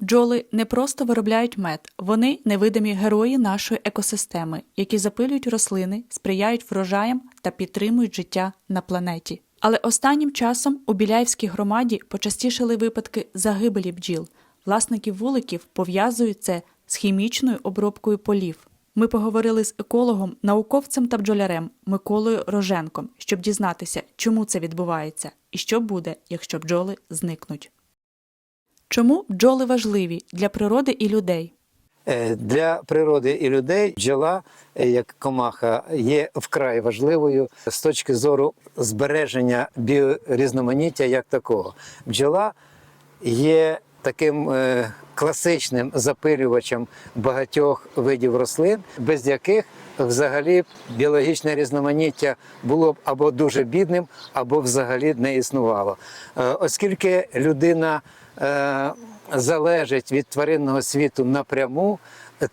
Бджоли не просто виробляють мед, вони невидимі герої нашої екосистеми, які запилюють рослини, сприяють врожаям та підтримують життя на планеті. Але останнім часом у Біляївській громаді почастішали випадки загибелі бджіл. Власники вуликів пов'язують це з хімічною обробкою полів. Ми поговорили з екологом, науковцем та бджолярем Миколою Роженком, щоб дізнатися, чому це відбувається і що буде, якщо бджоли зникнуть. Чому бджоли важливі для природи і людей? Е, Для природи і людей бджола, е, як комаха, є вкрай важливою з точки зору збереження біорізноманіття як такого. Бджола є таким е, класичним запилювачем багатьох видів рослин, без яких взагалі біологічне різноманіття було б або дуже бідним, або взагалі не існувало. Е, Оскільки людина е, залежить від тваринного світу напряму,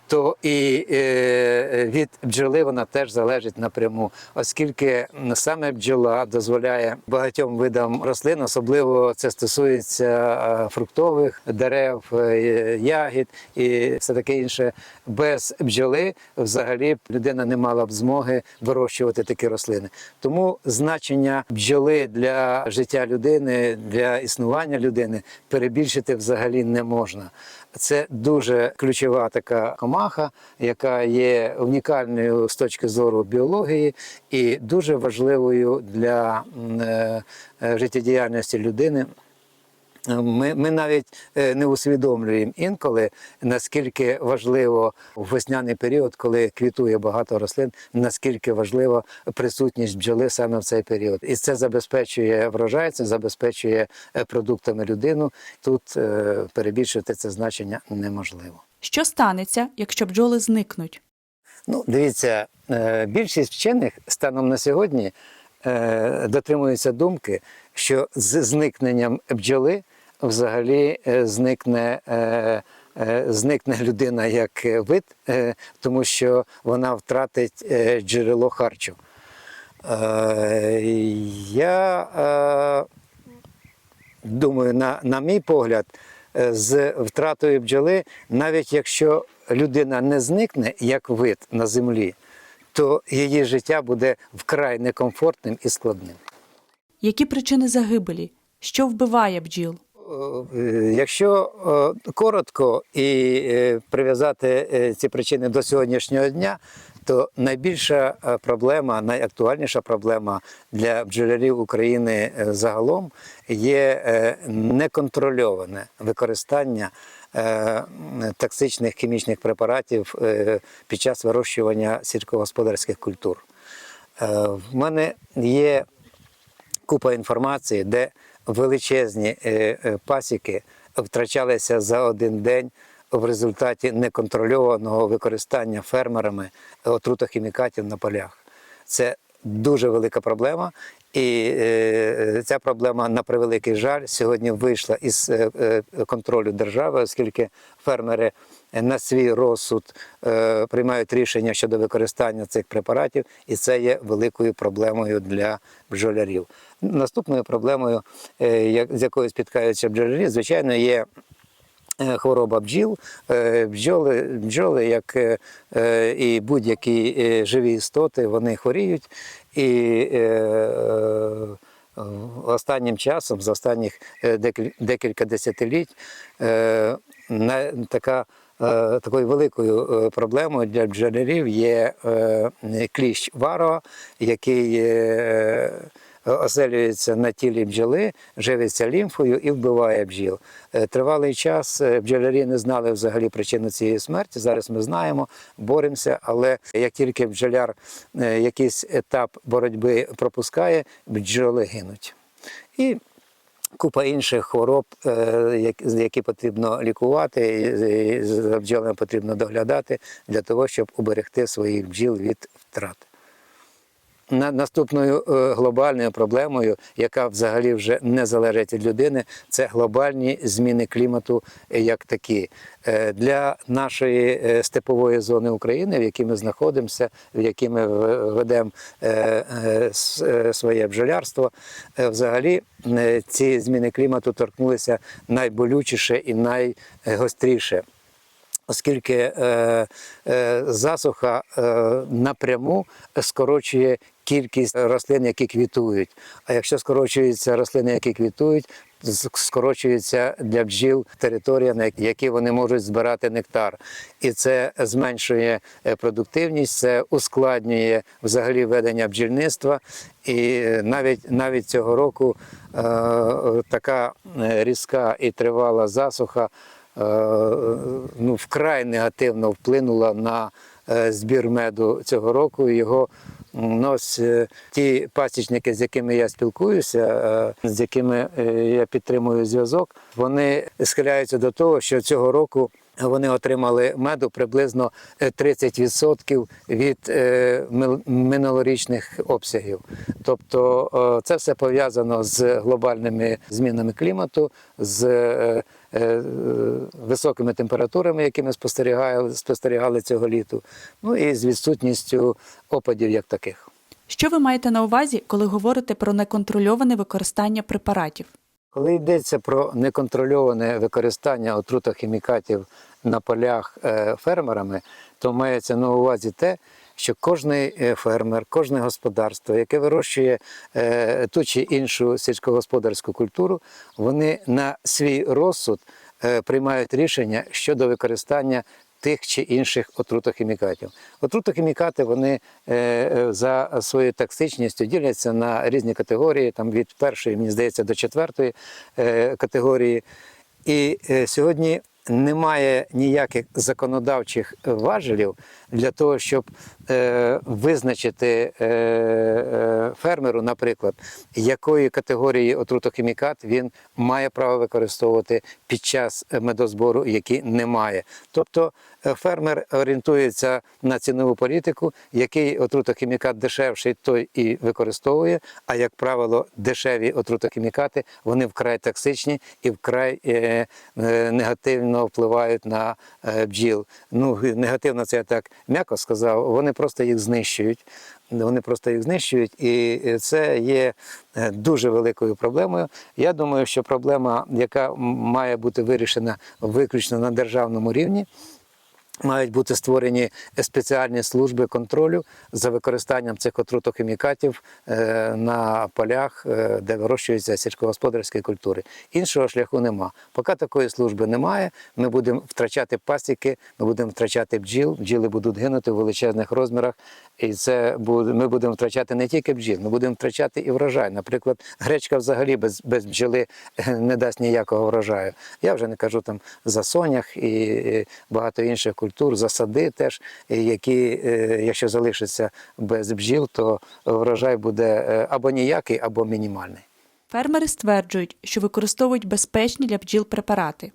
то і е, від бджоли вона теж залежить напряму, оскільки саме бджола дозволяє багатьом видам рослин, особливо це стосується е, фруктових дерев, е, ягід і все таке інше. Без бджоли взагалі людина не мала б змоги вирощувати такі рослини. Тому значення бджоли для життя людини, для існування людини перебільшити взагалі не можна. Це дуже ключова така комаха, яка є унікальною з точки зору біології і дуже важливою для е, е, життєдіяльності людини. Ми, ми навіть е, не усвідомлюємо інколи, наскільки важливо в весняний період, коли квітує багато рослин, наскільки важлива присутність бджоли саме в цей період. І це забезпечує врожай, це забезпечує продуктами людину. Тут перебільшити це значення неможливо. Що станеться, якщо бджоли зникнуть? Ну, дивіться, е, більшість вчених станом на сьогодні е, дотримуються думки, що з зникненням бджоли взагалі е, зникне. Зникне людина як вид, тому що вона втратить джерело харчу. Я думаю, на, на мій погляд, з втратою бджоли, навіть якщо людина не зникне як вид на землі, то її життя буде вкрай некомфортним і складним. Які причини загибелі? Що вбиває бджіл? Е, Якщо е, коротко і е, прив'язати е, ці причини до сьогоднішнього дня, то найбільша е, проблема, найактуальніша проблема для бджолярів України е, загалом є е, неконтрольоване використання токсичних хімічних препаратів під час вирощування сільськогосподарських культур. В мене є купа інформації, де величезні пасіки втрачалися за один день в результаті неконтрольованого використання фермерами отрутохімікатів на полях. Це дуже велика проблема, і е, ця проблема, на превеликий жаль, сьогодні вийшла із е, е, контролю держави, оскільки фермери на свій розсуд е, приймають рішення щодо використання цих препаратів, і це є великою проблемою для бджолярів. Наступною проблемою, е, як- з якою спіткаються бджолярі, звичайно, є. Е, Хвороба бджіл, Е, бджоли, бджоли, як е, і будь-які живі істоти, вони хворіють. І останнім часом, за останніх декілька десятиліть, така, такою великою проблемою для бджолярів є кліщ варо, який оселюється на тілі бджоли, живиться лімфою і вбиває бджіл. Е, Тривалий час е, бджолярі не знали взагалі причину цієї смерті. Зараз ми знаємо, боремося, але як тільки бджоляр е, якийсь етап боротьби пропускає, бджоли гинуть. І Купа інших хвороб, які потрібно лікувати, за бджолами потрібно доглядати для того, щоб уберегти своїх бджіл від втрат. На- наступною е, глобальною проблемою, яка взагалі вже не залежить від людини, це глобальні зміни клімату е, як такі. Е, Для нашої степової зони України, в якій ми знаходимося, в якій ми ведемо своє бджолярство, взагалі ці зміни клімату торкнулися найболючіше і найгостріше оскільки е, е, засуха е, напряму скорочує кількість рослин, які квітують. А якщо скорочуються рослини, які квітують, скорочується для бджіл територія, на якій вони можуть збирати нектар. І це зменшує е, продуктивність, це ускладнює взагалі ведення бджільництва. І е, навіть, навіть цього року е, така е, різка і тривала засуха е, ну, вкрай негативно вплинула на збір меду цього року. Його м, ну, е, ті пасічники, з якими я спілкуюся, е, з якими е, я підтримую зв'язок, вони схиляються до того, що цього року. Вони отримали меду приблизно е, 30% від е, минулорічних обсягів. Тобто е, це все пов'язано з глобальними змінами клімату, з е, е, високими температурами, які ми спостерігали, спостерігали цього літу, ну і з відсутністю опадів як таких. Що ви маєте на увазі, коли говорите про неконтрольоване використання препаратів? Коли йдеться про неконтрольоване використання отрутохімікатів на полях е, фермерами, то мається на увазі те, що е, фермер, кожне господарство, яке вирощує е, ту чи іншу сільськогосподарську культуру, вони на свій розсуд е, приймають рішення щодо використання тих чи інших отрутохімікатів. Отрутохімікати вони е, е, за своєю токсичністю діляться на різні категорії, там від першої, мені здається, до четвертої е, категорії. І сьогодні немає ніяких законодавчих важелів для того, щоб е, визначити е, е, фермеру, наприклад, якої категорії отрутохімікат він має право використовувати під час медозбору, які не має. Тобто е, фермер орієнтується на цінову політику, який отрутохімікат дешевший, той і використовує. А як правило, дешеві отрутохімікати вони вкрай токсичні і вкрай е, е, негативно впливають на е, бджіл. Ну негативно це я так м'яко сказав. Вони просто їх знищують. Вони просто їх знищують, і це є е, дуже великою проблемою. Я думаю, що проблема, яка має бути вирішена виключно на державному рівні. Мають бути створені спеціальні служби контролю за використанням цих отрутохімікатів е, на полях, е, де вирощуються сільськогосподарські культури. Іншого шляху нема. Поки такої служби немає, ми будемо втрачати пасіки, ми будемо втрачати бджіл, бджіли будуть гинути в величезних розмірах. І це буде, ми будемо втрачати не тільки бджіл, ми будемо втрачати і врожай. Наприклад, гречка взагалі без, без бджоли е, не дасть ніякого врожаю. Я вже не кажу там за сонях і багато інших за сади теж, е, які, е, якщо залишаться без бджіл, то врожай буде е, або ніякий, або мінімальний. Фермери стверджують, що використовують безпечні для бджіл препарати.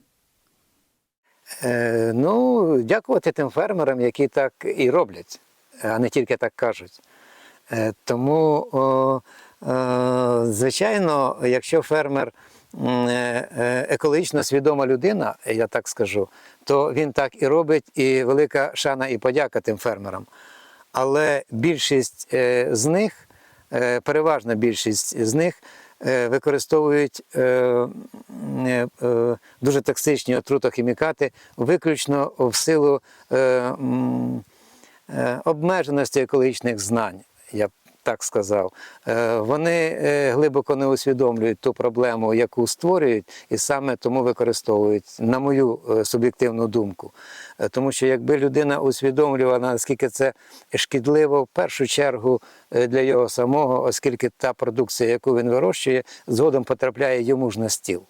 Е, ну, дякувати тим фермерам, які так і роблять, а не тільки так кажуть. Е, тому, о, е, звичайно, якщо фермер екологічно свідома людина, я так скажу, то він так і робить, і велика шана і подяка тим фермерам. Але більшість е, з них, е, переважна більшість з них е, використовують е, е, е, дуже токсичні отрутохімікати виключно в силу е, е, обмеженості екологічних знань. Я так сказав. Е, Вони е, глибоко не усвідомлюють ту проблему, яку створюють, і саме тому використовують, на мою е, суб'єктивну думку. Тому що якби людина усвідомлювала, наскільки це шкідливо, в першу чергу для його самого, оскільки та продукція, яку він вирощує, згодом потрапляє йому ж на стіл.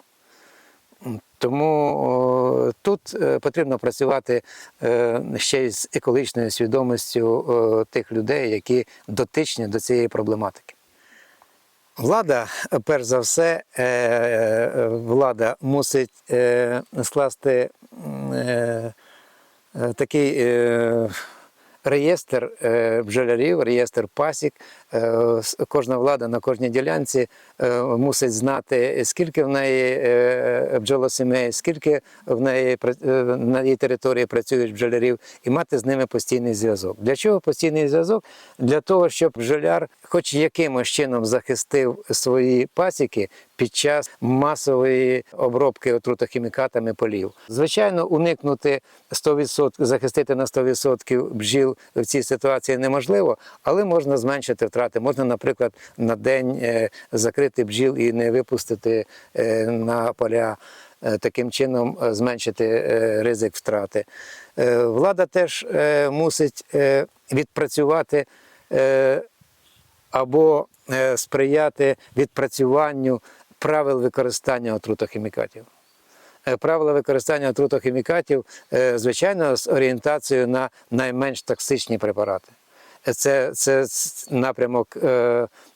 Тому тут е, потрібно працювати е, ще й з екологічною свідомістю тих людей, які дотичні до цієї проблематики. Влада, перш за все, е, влада мусить скласти такий реєстр е, бджолярів, реєстр пасік. Е, Кожна влада на кожній ділянці е, мусить знати, скільки в неї бджолосімей, скільки в неї на її території працюють бджолярів, і мати з ними постійний зв'язок. Для чого постійний зв'язок? Для того, щоб бджоляр хоч якимось чином захистив свої пасіки під час масової обробки отрутохімікатами полів. Звичайно, уникнути 100%, захистити на 100% бджіл в цій ситуації неможливо, але можна зменшити втрати. Можна, наприклад, на день е, закрити бджіл і не випустити е, на поля. Е, Таким чином зменшити ризик втрати. Влада теж мусить відпрацювати або сприяти відпрацюванню правил використання отрутохімікатів. Е, Правила використання отрутохімікатів, е, звичайно, з орієнтацією на найменш токсичні препарати. Е, Це, це напрямок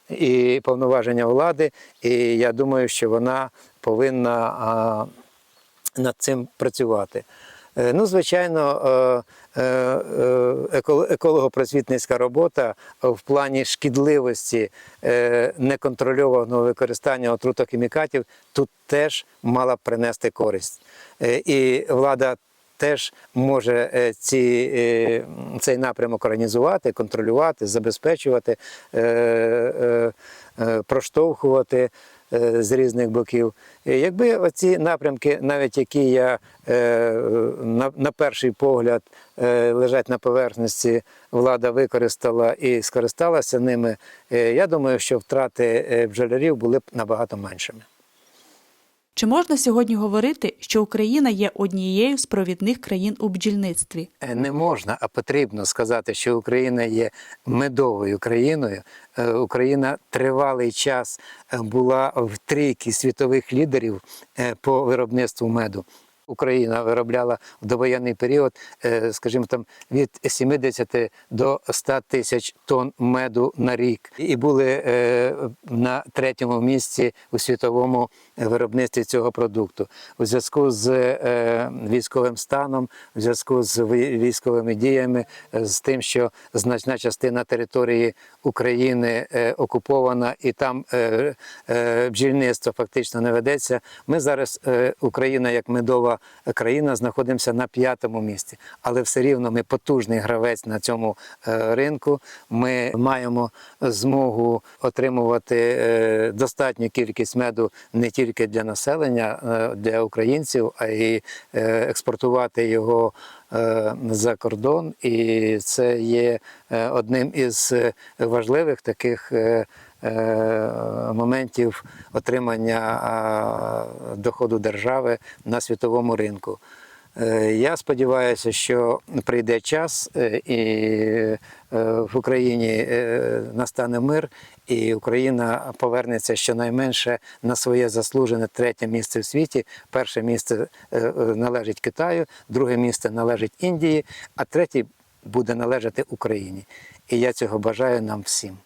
і повноваження влади, і я думаю, що вона повинна над цим працювати. Е, Ну, звичайно, е, е, еко- еколого-просвітницька робота в плані шкідливості неконтрольованого використання отрутохімікатів тут теж мала б принести користь. І влада теж може ці, цей напрямок організувати, контролювати, забезпечувати, проштовхувати з різних боків. Якби оці напрямки, навіть які я е, на, перший погляд е, лежать на поверхності, влада використала і скористалася ними, е, я думаю, що втрати е, бджолярів були б набагато меншими. Чи можна сьогодні говорити, що Україна є однією з провідних країн у бджільництві? Е, Не можна, а потрібно сказати, що Україна є медовою країною. Е, Україна тривалий час е, була в трійці світових лідерів е, по виробництву меду. Україна виробляла в довоєнний період, е, скажімо там, від 70 до 100 тисяч тонн меду на рік, і були е, на третьому місці у світовому виробництві цього продукту. У зв'язку з е, військовим станом, у зв'язку з військовими діями, з тим, що значна частина території України окупована і там бджільництво фактично не ведеться. Ми зараз, Україна як медова країна, знаходимося на п'ятому місці, але все рівно ми потужний гравець на цьому е, ринку. Ми маємо змогу отримувати е, достатню кількість меду не тільки для населення, е, для українців, а й е, експортувати його е, за кордон. І це є е, одним із е, важливих таких. Е, е, Моментів отримання доходу держави на світовому ринку. Е, Я сподіваюся, що прийде час е, і е, в Україні е, настане мир, і Україна повернеться щонайменше на своє заслужене третє місце в світі. Перше місце е, е, належить Китаю, друге місце належить Індії, а третє буде належати Україні. І я цього бажаю нам всім.